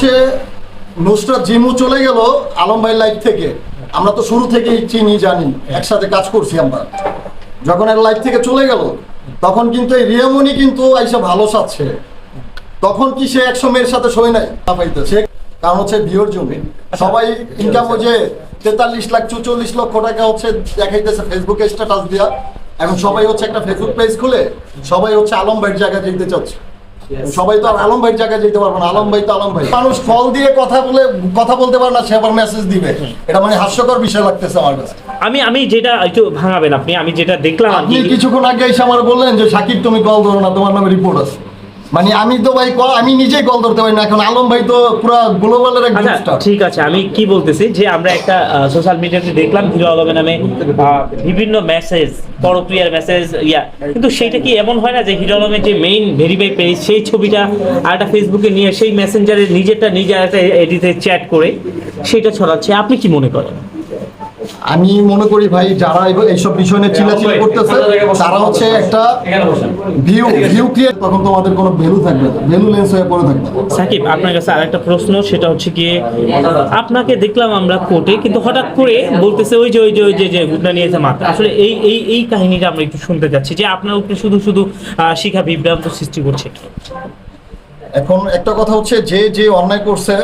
হচ্ছে নুসরাত জিমু চলে গেল আলম ভাই লাইফ থেকে। আমরা তো শুরু থেকেই চিনি, জানি, একসাথে কাজ করছি আমরা। যখন এর লাইফ থেকে চলে গেল, তখন কিন্তু এই রিয়ামনি কিন্তু আইসা ভালো সাচ্ছে তখন কি সে একশো মেয়ের সাথে সই নাই? পাইতেছে। কারণ হচ্ছে বিয়ের জমি। সবাই ইনকাম যে তেতাল্লিশ লাখ, চুচল্লিশ লক্ষ টাকা হচ্ছে দেখাইতেছে ফেসবুকে স্ট্যাটাস দিয়া। এখন সবাই হচ্ছে একটা ফেসবুক পেজ খুলে, সবাই হচ্ছে আলম ভাইয়ের জায়গায় যেতে চাচ্ছে। সবাই তো আর আলম ভাইয়ের জায়গায় যেতে পারব না। আলম ভাই তো আলম ভাই। মানুষ ফল দিয়ে কথা বলে কথা বলতে পারে না সে আবার মেসেজ দিবে। এটা মানে হাস্যকর বিষয় লাগতেছে আমার কাছে। আমি আমি যেটা একটু ভাঙাবেন আপনি আমি যেটা দেখলাম আপনি কিছুক্ষণ আগে এসে আমার বললেন যে সাকিব তুমি কল ধরো না তোমার নামে রিপোর্ট আছে। মানে আমি তো ভাই আমি নিজেই কল ধরতে পারি না। এখন আলম ভাই তো পুরো গ্লোবালের এক আচ্ছা স্টার ঠিক আছে আমি কি বলতেছি যে আমরা একটা সোশ্যাল মিডিয়াতে দেখলাম হিরো আলমের নামে বিভিন্ন মেসেজ পরক্রিয়ার মেসেজ ইয়া। কিন্তু সেটা কি এমন হয় না যে হিরো আলমের যে মেইন ভেরিফাই পেজ সেই ছবিটা আর একটা ফেসবুকে নিয়ে সেই মেসেঞ্জারে নিজেরটা নিজে একটা এডিতে চ্যাট করে সেটা ছড়াচ্ছে? আপনি কি মনে করেন? আমি মনে করি ভাই যারা এইসব বিষয় নিয়ে চিল্লাচিল্লি করতেছে তারা হচ্ছে একটা ভিউ ভিউ ক্রিয়েট তখন তোমাদের কোনো ভ্যালু থাকবে না। ভ্যালু লেন্স হয়ে পড়ে থাকবে। সাকিব আপনার কাছে আরেকটা প্রশ্ন সেটা হচ্ছে গিয়ে আপনাকে দেখলাম আমরা কোর্টে কিন্তু হঠাৎ করে বলতেছে ওই যে ওই যে ওই যে যে গুডনা নিয়েছে মাথা আসলে এই এই এই কাহিনীটা আমরা একটু শুনতে যাচ্ছি যে আপনার উপরে শুধু শুধু আহ, শিখা বিভ্রান্ত সৃষ্টি করছে এখন একটা কথা হচ্ছে যে যে অন্যায় করছে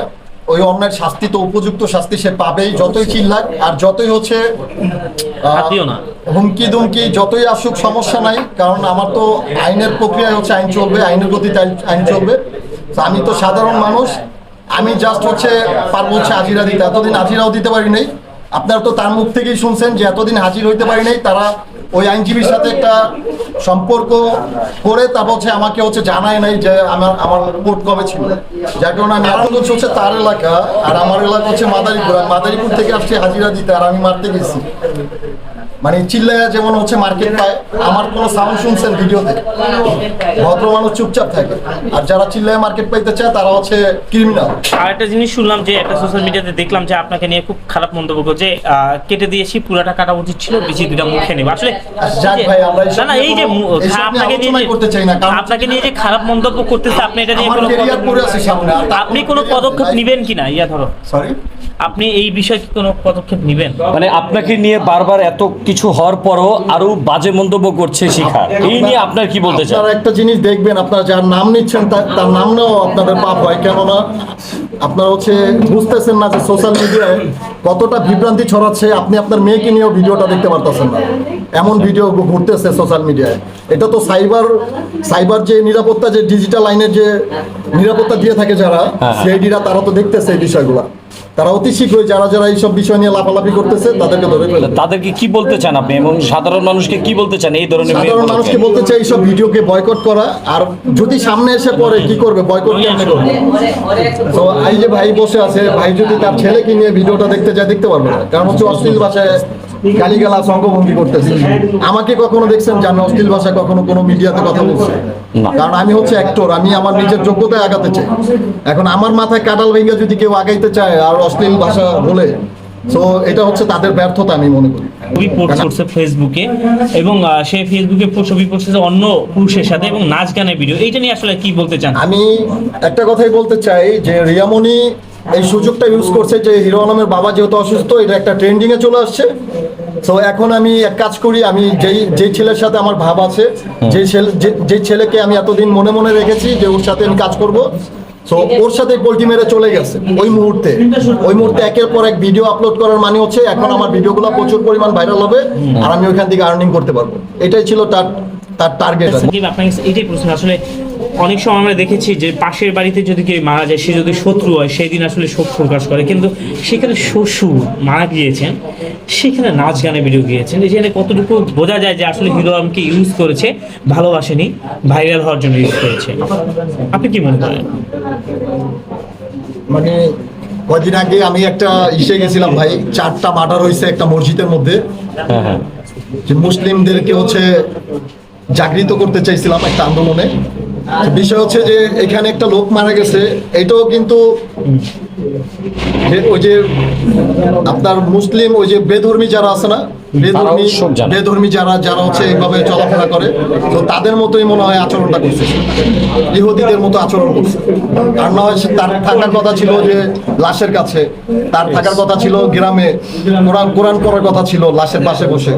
ওই অন্যের শাস্তি তো উপযুক্ত শাস্তি সে পাবেই যতই চিল্লাক আর যতই হচ্ছে। হুমকি দুমকি যতই আসুক সমস্যা নাই কারণ আমার তো আইনের প্রক্রিয়ায় হচ্ছে আইন চলবে আইনের গতিতে আইন- চলবে। আমি তো সাধারণ মানুষ আমি জাস্ট হচ্ছে পারব হচ্ছে হাজিরা দিতে। এতদিন হাজিরাও দিতে পারি নাই। আপনারা তো তার মুখ থেকেই শুনছেন যে এতদিন হাজির হইতে পারি নাই তারা ওই আইনজীবীর সাথে একটা সম্পর্ক করে তারপর হচ্ছে আমাকে হচ্ছে জানায় নাই যে আমার আমার কোর্ট কবে ছিল। যার কারণে আরামগঞ্জ হচ্ছে তার এলাকা আর আমার এলাকা হচ্ছে মাদারীপুর। মাদারীপুর থেকে আসছে হাজিরা দিতে আর আমি মারতে গেছি। মানে চিল্লায়া যেমন হচ্ছে মার্কেট পায় আমার কোনো সাউন্ড শুনছেন ভিডিওতে ভদ্র মানুষ চুপচাপ থাকে। আর যারা চিল্লায় মার্কেট পাইতে চায় তারা হচ্ছে ক্রিমিনাল আর একটা জিনিস শুনলাম যে একটা সোশ্যাল মিডিয়াতে দেখলাম যে আপনাকে নিয়ে খুব খারাপ মন্তব্য আহ, কেটে দিয়েছি পুরাটা কাটা উচিত ছিল বেশি দুটা মুখে নেবে। আসলে ভাই, আমরা না না এই যে আপনাকে নিয়ে করতে চাই না, আপনাকে নিয়ে যে খারাপ মন্তব্য করতেছে আপনি এটা নিয়ে কোনো আপনি কোনো পদক্ষেপ। নিবেন কিনা? ইয়া ধরো। সরি আপনি এই বিষয়ে কি কোনো পদক্ষেপ নিবেন? মানে আপনাকে নিয়ে বারবার এত কিছু হওয়ার পরও আরও বাজে মন্তব্য করছে শিখা। এই নিয়ে আপনার কি বলতে চান? আপনারা একটা জিনিস দেখবেন আপনারা যার নাম নিচ্ছেন তার- নাম নেওয়া আপনাদের পাপ হয়। কেননা আপনারা হচ্ছে বুঝতেছেন না যে সোশ্যাল মিডিয়ায় কতটা বিভ্রান্তি ছড়াচ্ছে। আপনি আপনার মেয়েকে নিয়েও ভিডিওটা দেখতে পারতেছেন না। এমন ভিডিও ঘুরতেছে সোশ্যাল মিডিয়ায় এটা তো সাইবার সাইবার যে নিরাপত্তা যে ডিজিটাল আইনের যে নিরাপত্তা দিয়ে থাকে যারা সিআইডিরা তারা তো দেখতেছে এই বিষয়গুলো। তারা অতি শীঘ্রই যারা যারা এইসব বিষয় নিয়ে লাফালাফি করতেছে তাদেরকে ধরে ফেলবে তাদেরকে কি বলতে চান আপনি? এবং সাধারণ মানুষকে কি বলতে চান এই ধরনের সাধারণ মানুষকে বলতে চাই এইসব ভিডিওকে বয়কট করা। আর যদি সামনে এসে পরে কি করবে? বয়কট কেমনে করবে? তো এই যে ভাই বসে আছে ভাই যদি তার ছেলেকে নিয়ে ভিডিওটা দেখতে যায় দেখতে পারবে না। কারণ হচ্ছে অশ্লীল ভাষায় গালিগালা সঙ্গভঙ্গি করতেছে। আমাকে কখনো দেখছেন যে আমি অশ্লীল ভাষায় কখনো কোনো মিডিয়াতে কথা বলছি? কারণ আমি হচ্ছে অ্যাক্টর আমি আমার নিজের যোগ্যতায় আগাতে চাই। এখন আমার মাথায় কাটাল ভেঙে যদি কেউ আগাইতে চায় আর অশ্লীল ভাষা বলে তো এটা হচ্ছে তাদের ব্যর্থতা আমি মনে করি। ছবি পোস্ট করছে ফেসবুকে এবং আহ, সে ফেসবুকে ছবি পোস্ট করছে অন্য পুরুষের সাথে এবং নাচ গানের ভিডিও এইটা নিয়ে আসলে কি বলতে চান? আমি একটা কথাই বলতে চাই যে রিয়ামণি এই সুযোগটা ইউজ করছে যে হিরো আলমের বাবা যেহেতু অসুস্থ এটা একটা ট্রেন্ডিং এ চলে আসছে। তো এখন আমি এক কাজ করি আমি যেই যেই ছেলের সাথে আমার ভাব আছে যে ছেলে যে- ছেলেকে আমি এতদিন মনে মনে রেখেছি যে ওর সাথে আমি কাজ করব তো ওর সাথে পোল্টি মেরে চলে গেছে ওই মুহূর্তে। ওই মুহূর্তে একের পর এক ভিডিও আপলোড করার মানে হচ্ছে এখন আমার ভিডিওগুলো প্রচুর পরিমাণ ভাইরাল হবে আর আমি ওইখান থেকে আর্নিং করতে পারব। এটাই ছিল তার তার টার্গেট সাকিব আপনাকে এইটাই প্রশ্ন আসলে অনেক সময় আমরা দেখেছি যে পাশের বাড়িতে যদি কেউ মারা যায় সে যদি শত্রু হয় সেই দিন আসলে শোক প্রকাশ করে। কিন্তু সেখানে শ্বশুর মারা গিয়েছেন সেখানে নাচ গানে ভিডিও গিয়েছেন। এখানে কতটুকু বোঝা যায় যে আসলে হিরো আলমকে ইউজ করেছে ভালোবাসেনি ভাইরাল হওয়ার জন্য ইউজ করেছে। আপনি কি মনে করেন? মানে কদিন আগে আমি একটা ইসে গেছিলাম ভাই চারটা মার্ডার হয়েছে একটা মসজিদের মধ্যে। হ্যাঁ হ্যাঁ। যে মুসলিমদেরকে হচ্ছে জাগৃত করতে চাইছিলাম একটা আন্দোলনে। বিষয় হচ্ছে যে এখানে একটা লোক মারা গেছে এটাও কিন্তু ওই যে আপনার মুসলিম ওই যে বেধর্মী যারা আছে না বেধর্মী। বেধর্মী যারা যারা হচ্ছে এইভাবে চলাফেরা করে তো তাদের মতোই মনে হয় আচরণটা করছে। ইহুদিদের মতো আচরণ করছে আর না হয় তার থাকার কথা ছিল যে লাশের কাছে তার থাকার কথা ছিল গ্রামে কোরআন কোরআন করার কথা ছিল লাশের পাশে বসে